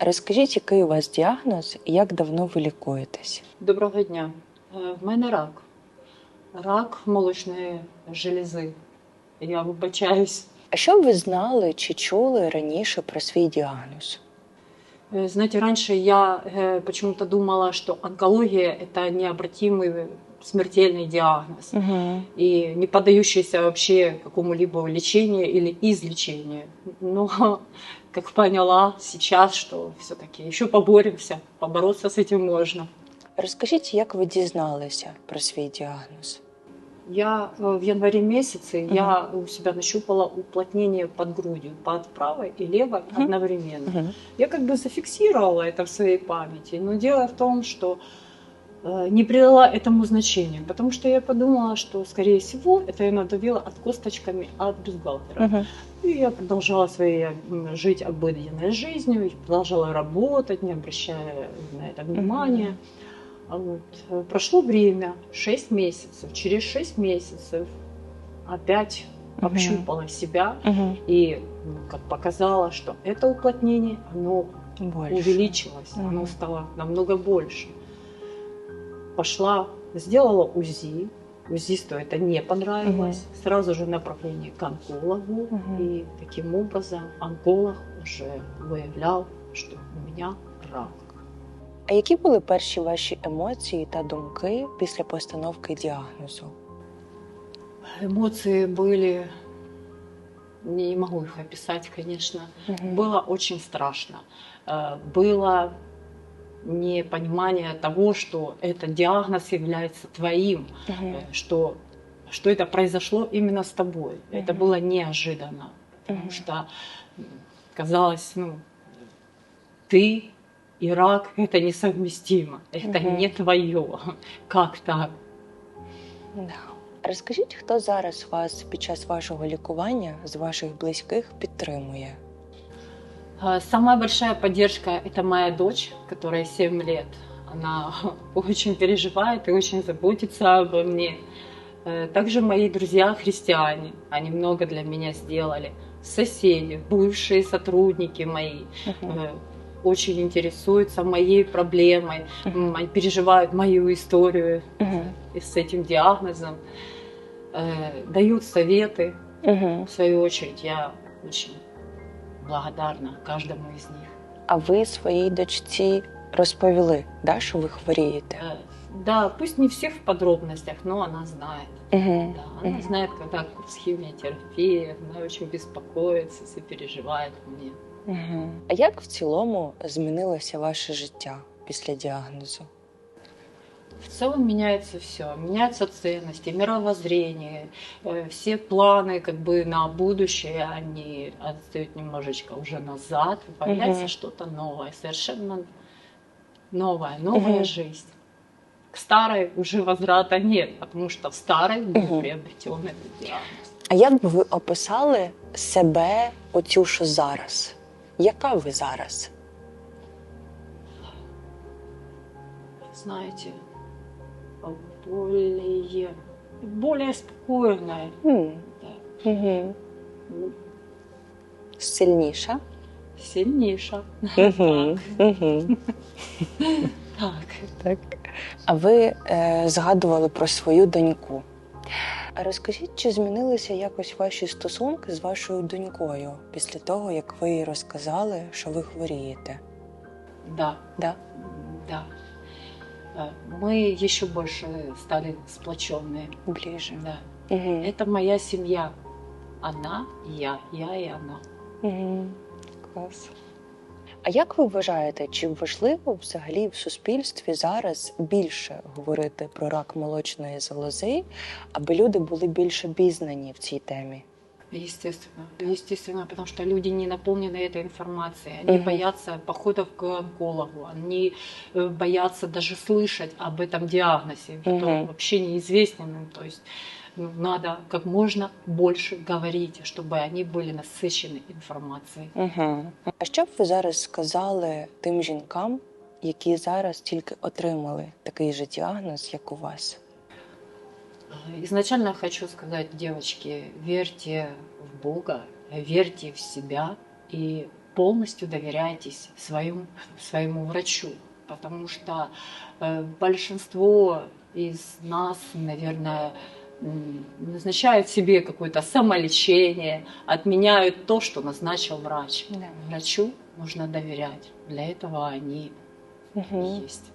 Розкажіть, який у вас діагноз і як давно ви лікуєтесь? Доброго дня. Е, В мене рак. Рак молочної желези. Я вибачаюсь. А що ви знали чи чули раніше про свій діагноз? Э, Знаете, раньше я э, почему-то думала, что онкология – это необратимый смертельный диагноз Угу. и не поддающийся вообще какому-либо лечению или излечению. Но, как поняла сейчас, что все-таки еще поборемся, побороться с этим можно. Розкажіть, як ви дізналися про свій діагноз? Я э, в январе месяце я у себя нащупала уплотнение под грудью, под правой и левой Мгм. одновременно. Угу. Я как бы зафиксировала это в своей памяти, но дело в том, что э, не придала этому значения, потому что я подумала, что, скорее всего, это я надавила от косточками от бюстгальтера. Угу. И я продолжала своей жить обыденной жизнью, продолжала работать, не обращая на это внимания. А вот, э, прошло время, 6 месяцев. Через 6 месяцев опять Мгм. общупала себя Угу. и ну, как показала, что это уплотнение, оно Больше. увеличилось, Мгм. оно стало намного больше. Пошла, сделала УЗИ. УЗИсту это не понравилось. Сразу же направление к онкологу. Мгм. И таким образом онколог уже выявлял, что у меня рак. А які були перші ваші емоції та думки після постановки діагнозу? Эмоции были, не могу их описать, конечно. Мгм. Было очень страшно. Э, Было непонимание того, что этот диагноз является твоим, Мгм. э, что, что это произошло именно с тобой. Это Мгм. было неожиданно, потому Мгм. что м, казалось, ну, ты и рак это несовместимо, это Мгм. не твое. Как так? Да. Розкажіть, хто зараз вас під час вашого лікування з ваших близьких підтримує? А, Самая большая поддержка – это моя дочь, которая 7 лет. Она очень переживает и очень заботится обо мне. Э, Также мои друзья-христиане, они много для меня сделали. Соседи, бывшие сотрудники мои э, очень интересуются моей проблемой, м, переживают мою историю и с этим диагнозом, э, дают советы. Мгм. В свою очередь, я очень благодарна каждому из них. А ви своїй дочці розповіли, да, що ви хворієте? Э, Да, пусть не всех в подробностях, но она знает. Угу. Да, она знает, когда курс химиотерапии, она очень беспокоится, сопереживает мне. Угу. А як в цілому змінилося ваше життя після діагнозу? В целом меняется все, меняются ценности, мировоззрение, э, все планы как бы на будущее, они отстают немножечко уже назад, появляется Мгм. что-то новое, совершенно новая, новая Мгм. жизнь. К старой уже возврата нет, потому что в старой Мгм. приобретен этот диагноз. А як би ви описали себе оцю, що зараз? Яка ви зараз? Знаете, более, более спокойная, М, да, ну, Сильніша? сильнейшая. Угу. Угу. Так. Так. А ви е, згадували про свою доньку. А розкажіть, чи змінилися якось ваші стосунки з вашою донькою після того, як ви їй розказали, що ви хворієте? Да, Да? да. Э, Мы еще больше стали сплоченные. Ближе. Да. Угу. Это моя семья. Она, я, я и она. Угу. Клас. А як ви вважаєте, чи важливо взагалі в суспільстві зараз більше говорити про рак молочної залози, аби люди були більше обізнані в цій темі? Естественно, естественно, потому что люди не наполнены этой информацией. Они Мгм. боятся походов к онкологу, они э, боятся даже слышать об этом диагнозе, Мгм. который вообще неизвестен. им. То есть ну, надо как можно больше говорить, чтобы они были насыщены информацией. Угу. А що б ви зараз сказали тим жінкам, які зараз тільки отримали такий же діагноз, як у вас? Изначально хочу сказать, девочки, верьте в Бога, верьте в себя и полностью доверяйтесь своему, своему врачу, потому что э, большинство из нас, наверное, назначают себе какое-то самолечение, отменяют то, что назначил врач. Да. Врачу нужно доверять. Для этого они Угу. есть.